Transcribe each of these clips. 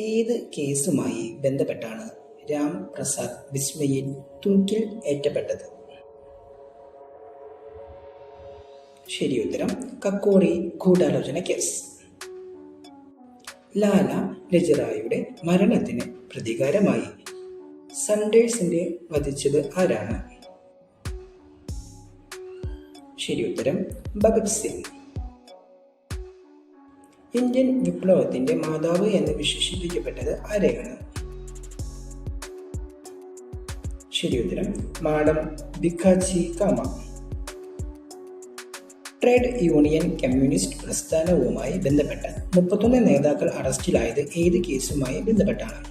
ഏത് കേസുമായി ബന്ധപ്പെട്ടാണ് രാം പ്രസാദ് ബിസ്മയിൽ തൂക്കിൽ ഏറ്റപ്പെട്ടത്? ശരി ഉത്തരം കക്കോറി ഗൂഢാലോചന കേസ്. ലാല ലജറായുടെ മരണത്തിന് പ്രതികാരമായി. സൺഡേഴ്സിന്റെ വധിച്ചത് ആരാണ്? ശരി ഉത്തരം ഭഗത് സിംഗ്. ഇന്ത്യൻ വിപ്ലവത്തിന്റെ മാതാവ് എന്ന് വിശേഷിപ്പിക്കപ്പെട്ടത് ആരെയാണ്? ശരി ഉത്തരം madam Bhikaiji Cama. Trade union communist പ്രസ്ഥാനവുമായി ബന്ധപ്പെട്ട മുപ്പത്തൊന്ന് നേതാക്കൾ അറസ്റ്റിലായത് ഏത് കേസുമായി ബന്ധപ്പെട്ടാണ്?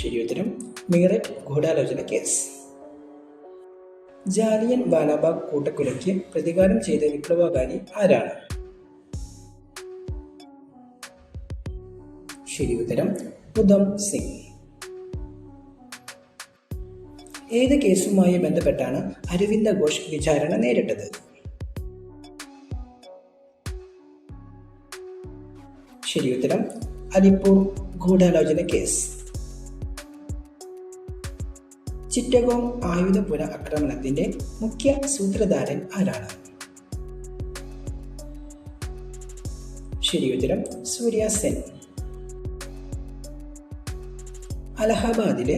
ശരി ഉത്തരം മീററ്റ് ഗൂഢാലോചന കേസ്. ജാലിയൻ വാലാബാഗ് കൂട്ടക്കൊലയ്ക്ക് പ്രതികാരം ചെയ്ത വിപ്ലവകാരി ആരാണ്? ശരി ഉത്തരം ഉധം സിംഗ്. ഏത് കേസുമായി ബന്ധപ്പെട്ടാണ് അരവിന്ദ ഘോഷ് വിചാരണ നേരിട്ടത്? ശരി ഉത്തരം അലിപ്പൂർ ഗൂഢാലോചന കേസ്. ചിറ്റഗോങ് ആയുധപുര ആക്രമണത്തിന്റെ മുഖ്യ സൂത്രധാരൻ ആരാണ്? ശരി ഉത്തരം സൂര്യ സെൻ. അലഹാബാദിലെ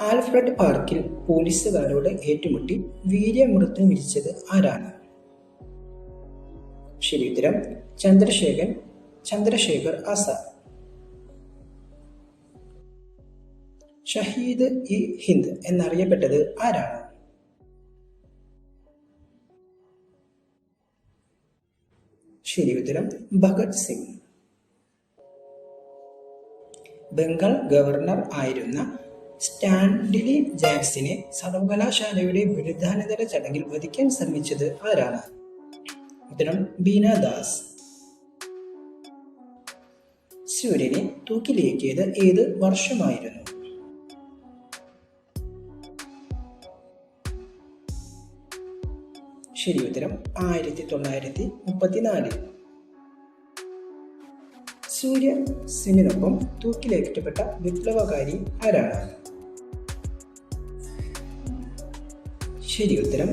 ആൽഫ്രഡ് പാർക്കിൽ പോലീസുകാരോട് ഏറ്റുമുട്ടി വീര്യമൃത്യു വിരിച്ചത് ആരാണ്? ശരി ഉത്തരം ചന്ദ്രശേഖർ ചന്ദ്രശേഖർ ആസാദ്. ഷഹീദ് ഇ ഹിന്ദ് എന്നറിയപ്പെട്ടത് ആരാണ്? ശരി ഉത്തരം ഭഗത് സിംഗ്. ബംഗാൾ ഗവർണർ ആയിരുന്ന സ്റ്റാൻഡിലി ജാക്സിനെ സർവകലാശാലയുടെ ബിരുദാനന്തര ചടങ്ങിൽ വധിക്കാൻ ശ്രമിച്ചത് ആരാണ്? ഉത്തരം ബീന ദാസ്. സൂര്യനെ തൂക്കിലേക്കിയത് ഏത് വർഷമായിരുന്നു? ശരി ഉത്തരം ആയിരത്തി തൊള്ളായിരത്തി മുപ്പത്തിനാലിൽ സൂര്യ സിമിനൊപ്പം തൂക്കിലേറ്റപ്പെട്ട വിപ്ലവകാരി ആരാണ്? ശരി ഉത്തരം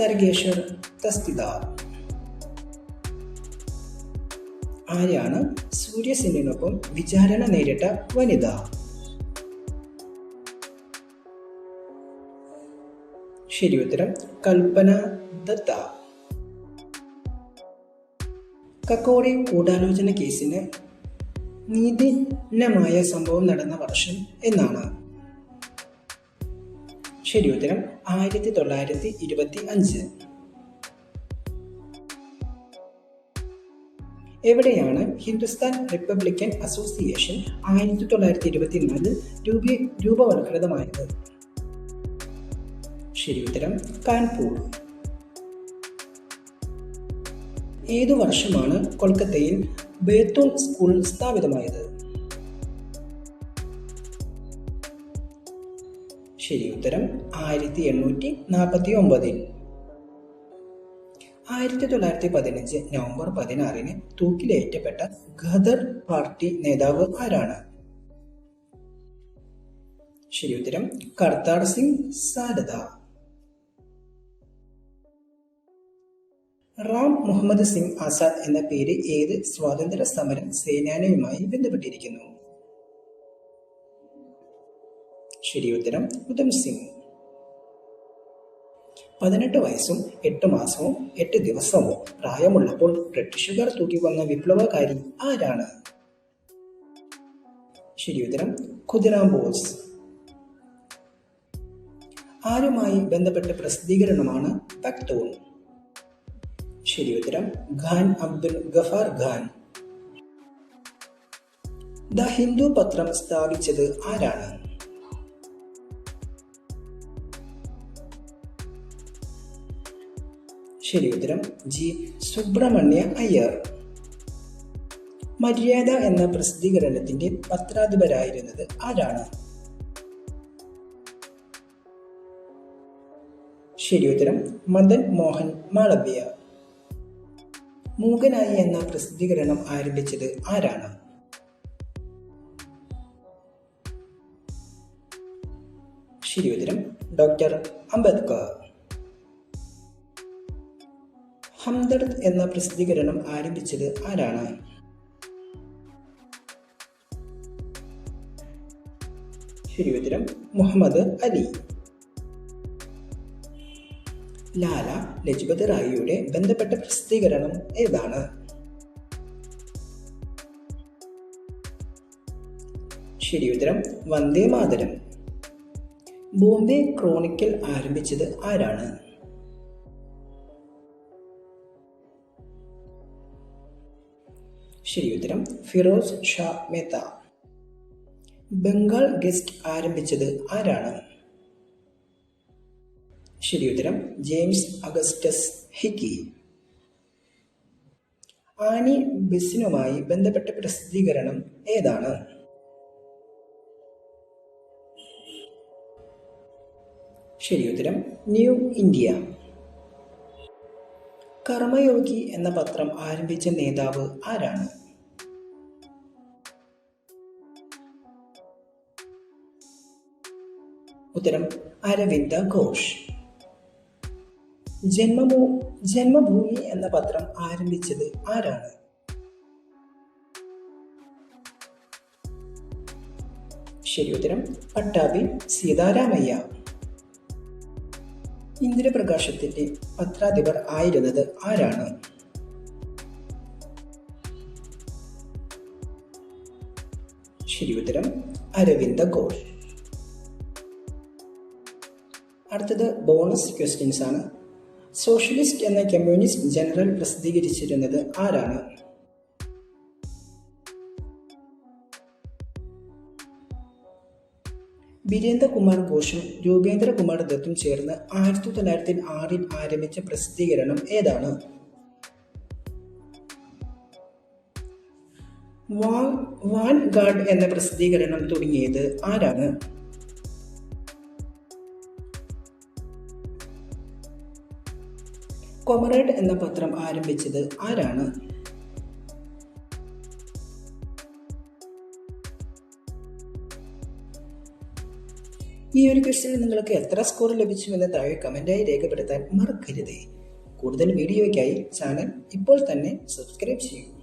തർഗേശ്വർ തസ്തിദാർ. ആരാണ് സൂര്യസിനൊപ്പം വിചാരണ നേരിട്ട വനിത? ശരി ഉത്തരം കൽപ്പന ദത്ത. കക്കോറി ഗൂഢാലോചന കേസിന് നീതിന്യമായ സംഭവം നടന്ന വർഷം എന്നാണ്. ശരി ഉത്തരം ആയിരത്തി തൊള്ളായിരത്തി ഇരുപത്തി അഞ്ച്. എവിടെയാണ് ഹിന്ദുസ്ഥാൻ റിപ്പബ്ലിക്കൻ അസോസിയേഷൻ ആയിരത്തി തൊള്ളായിരത്തി ഇരുപത്തി ഇരുപത്തിനാലിൽ രൂപ രൂപവൽകൃതമായത് ശരി ഉത്തരം കാൺപൂർ. ഏതു വർഷമാണ് കൊൽക്കത്തയിൽ ബേത്തോൺ സ്കൂൾ സ്ഥാപിതമായത്? ശരി ഉത്തരം ആയിരത്തി എണ്ണൂറ്റി നാൽപ്പത്തി ഒമ്പതിൽ ആയിരത്തി തൊള്ളായിരത്തി പതിനഞ്ച് നവംബർ പതിനാറിന് തൂക്കിലേറ്റപ്പെട്ട ഖദർ പാർട്ടി നേതാവ് ആരാണ്? ശരി ഉത്തരം കർത്താർ സിംഗ് സാരദ. റാം മുഹമ്മദ് സിംഗ് ആസാദ് എന്ന പേര് ഏത് സ്വാതന്ത്ര്യ സമര സേനാനിയുമായി ബന്ധപ്പെട്ടിരിക്കുന്നു? ശരി ഉത്തരം ഉധം സിംഗ്. പതിനെട്ട് വയസ്സും എട്ട് മാസവും എട്ട് ദിവസവും പ്രായമുള്ളപ്പോൾ ബ്രിട്ടീഷുകാർ തൂക്കിക്കൊന്ന വിപ്ലവകാരി ആരാണ്? ശരി ഉത്തരം ഖുദിറാം ബോസ്. ആരുമായി ബന്ധപ്പെട്ട പ്രസിദ്ധീകരണമാണ് പക്തൂൺ ശരി ഉത്തരം ഖാൻ അബ്ദുൽ ഗഫാർ ഖാൻ. ദ ഹിന്ദു പത്രം സ്ഥാപിച്ചത് ആരാണ്? ശരി ഉത്തരം ജി. സുബ്രഹ്മണ്യ അയ്യർ. മര്യാദ എന്ന പ്രസിദ്ധീകരണത്തിന്റെ പത്രാധിപരായിരുന്നത് ആരാണ്? ശരി ഉത്തരം മദൻ മോഹൻ മാളവ്യ. മൂകനായി എന്ന പ്രസിദ്ധീകരണം ആരംഭിച്ചത് ആരാണ്? ശരിയുത്തരം ഡോക്ടർ അംബേദ്കർ. ഹംദർദ് എന്ന പ്രസിദ്ധീകരണം ആരംഭിച്ചത് ആരാണ്? ശരിയുത്തരം മുഹമ്മദ് അലി. ലാല ലജ്പത് റായിയുടെ ബന്ധപ്പെട്ട പ്രസിദ്ധീകരണം ഏതാണ്? ശരി ഉത്തരം വന്ദേ മാതരം. ബോംബെ ക്രോണിക്കൽ ആരംഭിച്ചത് ആരാണ്? ശരി ഉത്തരം ഫിറോസ് ഷാ മേത്ത. ബംഗാൾ ഗസ്റ്റ് ആരംഭിച്ചത് ആരാണ്? ശരി ഉത്തരം ജെയിംസ് അഗസ്റ്റസ് ഹിക്കി. ആനി ബിസിനുമായി ബന്ധപ്പെട്ട പ്രസിദ്ധീകരണം ഏതാണ്? ശരി ഉത്തരം ന്യൂ ഇന്ത്യ. കർമ്മയോഗി എന്ന പത്രം ആരംഭിച്ച നേതാവ് ആരാണ്? ഉത്തരം അരവിന്ദ ഘോഷ്. ജന്മഭൂ ജന്മഭൂമി എന്ന പത്രം ആരംഭിച്ചത് ആരാണ്? ശരി ഉത്തരം പട്ടാഭി സീതാരാമയ്യ. ഇന്ദിരപ്രകാശത്തിന്റെ പത്രാധിപർ ആയിരുന്നത് ആരാണ്? ശരി ഉത്തരം അരവിന്ദ ഘോഷ്. അടുത്തത് ബോണസ് ക്വസ്റ്റ്യൻസ് ആണ് സോഷ്യലിസ്റ്റ് എന്ന കമ്മ്യൂണിസ്റ്റ് ജനറൽ പ്രസിദ്ധീകരിച്ചിരുന്നത് ആരാണ്? ബിരേന്ദ്രകുമാർ ഘോഷും രൂപേന്ദ്രകുമാർ ദത്തും ചേർന്ന് ആയിരത്തി തൊള്ളായിരത്തി ആറിൽ ആരംഭിച്ച പ്രസിദ്ധീകരണം ഏതാണ്? വാൻ ഗാർഡ് എന്ന പ്രസിദ്ധീകരണം തുടങ്ങിയത് ആരാണ്? കൊമറേഡ് എന്ന പത്രം ആരംഭിച്ചത് ആരാണ്? ഈ ഒരു ക്വസ്റ്റിന് നിങ്ങൾക്ക് എത്ര സ്കോർ ലഭിച്ചു എന്ന് താഴെ കമന്റായി രേഖപ്പെടുത്താൻ മറക്കരുത്. കൂടുതൽ വീഡിയോയ്ക്കായി ചാനൽ ഇപ്പോൾ തന്നെ സബ്സ്ക്രൈബ് ചെയ്യൂ.